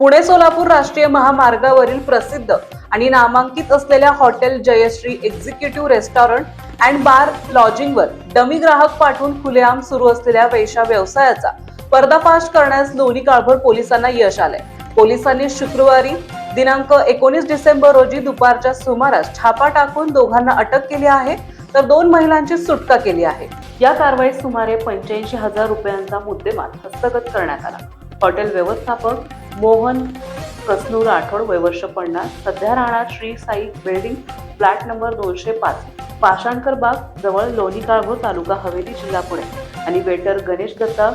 पुणे सोलापूर राष्ट्रीय महामार्गावरील प्रसिद्ध आणि नामांकित असलेल्या hotel Jayashree executive restaurant and bar लॉजिंगवर dummy ग्राहक पाठवून खुलेआम सुरू असलेल्या वेशा व्यवसायाचा पर्दाफाश करण्यास लोणी काळभर पोलिसांना यश आलंय. पोलिसांनी शुक्रवारी दिनांक एकोणीस डिसेंबर रोजी दुपारच्या सुमारास छापा टाकून दोघांना अटक केली आहे तर दोन महिलांची सुटका केली आहे. या कारवाईत सुमारे पंच्याऐंशी हजार रुपयांचा मुद्देमाल हस्तगत करण्यात आला. हॉटेल व्यवस्थापक मोहन कसनूर राठोड वैवर्ष पन्नास सध्या राहणार Shri Sai building flat number दोनशे पाच. पाषाणकर बाग जवळ लोणी काळभोर तालुका हवेली जिल्हा पुणे. आणि वेटर गणेश दत्ता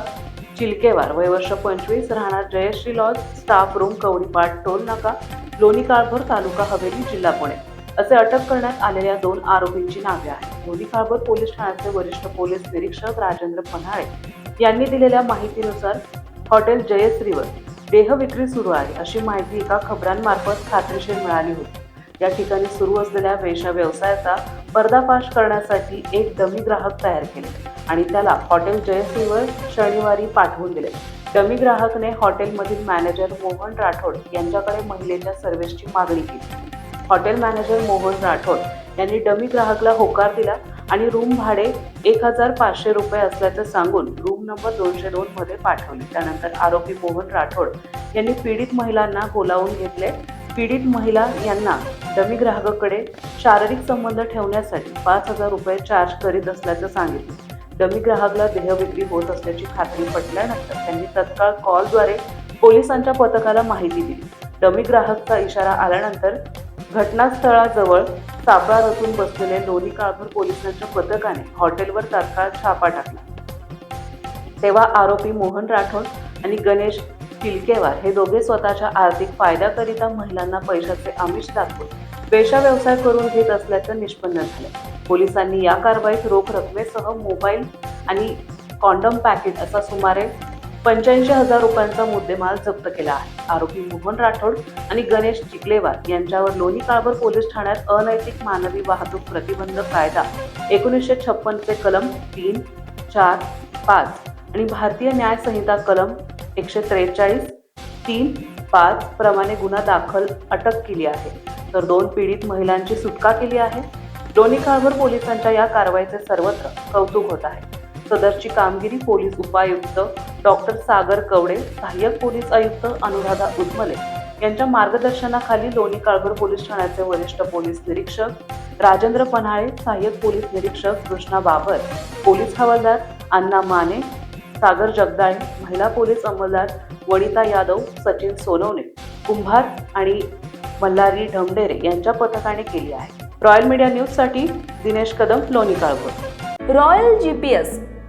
चिलकेवार वैवर्ष पंचवीस. राहणार Jayashree lodge staff room Kawdipat toll नाका लोणी काळभोर तालुका हवेली जिल्हा पुणे. असे अटक करण्यात आलेल्या दोन आरोपींची नावे आहेत. लोणी काळभोर पोलीस ठाण्याचे वरिष्ठ पोलीस निरीक्षक राजेंद्र पन्हाळे यांनी दिलेल्या माहितीनुसार हॉटेल जयश्रीवर देह विक्री सुरू आहे अशी माहिती एका खबरांमार्फत खात्रीशीर मिळाली होती. या ठिकाणी सुरू असलेल्या वेशा व्यवसायाचा पर्दाफाश करण्यासाठी एक डमी ग्राहक तयार केले आणि त्याला हॉटेल जयसिंहवर शनिवारी पाठवून दिले. डमी ग्राहकने हॉटेलमधील मॅनेजर मोहन राठोड यांच्याकडे महिलेच्या सर्व्हिसची मागणी केली. हॉटेल मॅनेजर मोहन राठोड यांनी डमी ग्राहकला होकार दिला आणि रूम भाडे एक हजार पाचशे रुपये असल्याचं सांगून रूम नंबर दोनशे दोन मध्ये पाठवले. त्यानंतर आरोपी मोहन राठोड यांनी पीडित महिलांना बोलावून घेतले. पीडित महिला यांना डमी ग्राहकाकडे शारीरिक संबंध ठेवण्यासाठी पाच हजार रुपये चार्ज करीत असल्याचं सांगितलं. डमी ग्राहकला देहविक्री होत असल्याची खात्री पटल्यानंतर त्यांनी तत्काळ कॉलद्वारे पोलिसांच्या पथकाला माहिती दिली. डमी ग्राहकचा इशारा आल्यानंतर घटनास्थळाजवळ सापळा रचून बसलेले लोणी काळभर पोलिसांच्या पथकाने हॉटेलवर तात्काळ छापा टाकला. तेव्हा आरोपी मोहन राठोड आणि गणेश किलकेवार हे दोघे स्वतःच्या आर्थिक फायद्याकरिता महिलांना पैशाचे आमिष दाखवून पेशा व्यवसाय करून घेत असल्याचं निष्पन्न झालं. पोलिसांनी या कारवाईत रोख रकमेसह मोबाईल आणि कॉन्डम पॅकेट असा सुमारे पंच्याऐंशी हजार रुपयांचा मुद्देमाल जप्त केला आहे. आरोपी मोहन राठोड आणि गणेश चिकलेवार यांच्यावर लोणी काळभर पोलीस ठाण्यात अनैतिक मानवी वाहतूक प्रतिबंध कायदा एकोणीसशे छप्पनचे कलम तीन चार पाच आणि भारतीय न्याय संहिता कलम एकशे त्रेचाळीस तीन पाच प्रमाणे गुन्हा दाखल अटक केली आहे. तर दोन पीडित महिलांची सुटका केली आहे. लोणी काळभर पोलिसांच्या या कारवाईचे सर्वत्र कौतुक होत आहे. सदरची कामगिरी पोलीस उपायुक्त डॉक्टर सागर कवडे सहाय्यक पोलीस आयुक्त अनुराधा उदमले यांच्या मार्गदर्शनाखाली लोणी काळभर पोलीस ठाण्याचे वरिष्ठ पोलीस निरीक्षक राजेंद्र पन्हाळे सहाय्यक पोलीस निरीक्षक कृष्णा बाबर पोलीस हवालदार अण्णा माने सागर जगदाळे महिला पोलीस अंमलदार वनिता यादव सचिन सोनवणे कुंभार आणि मल्हारी ढमडेरे यांच्या पथकाने केली आहे. रॉयल मीडिया न्यूजसाठी Dinesh Kadam Loni Kalbhor royal G P S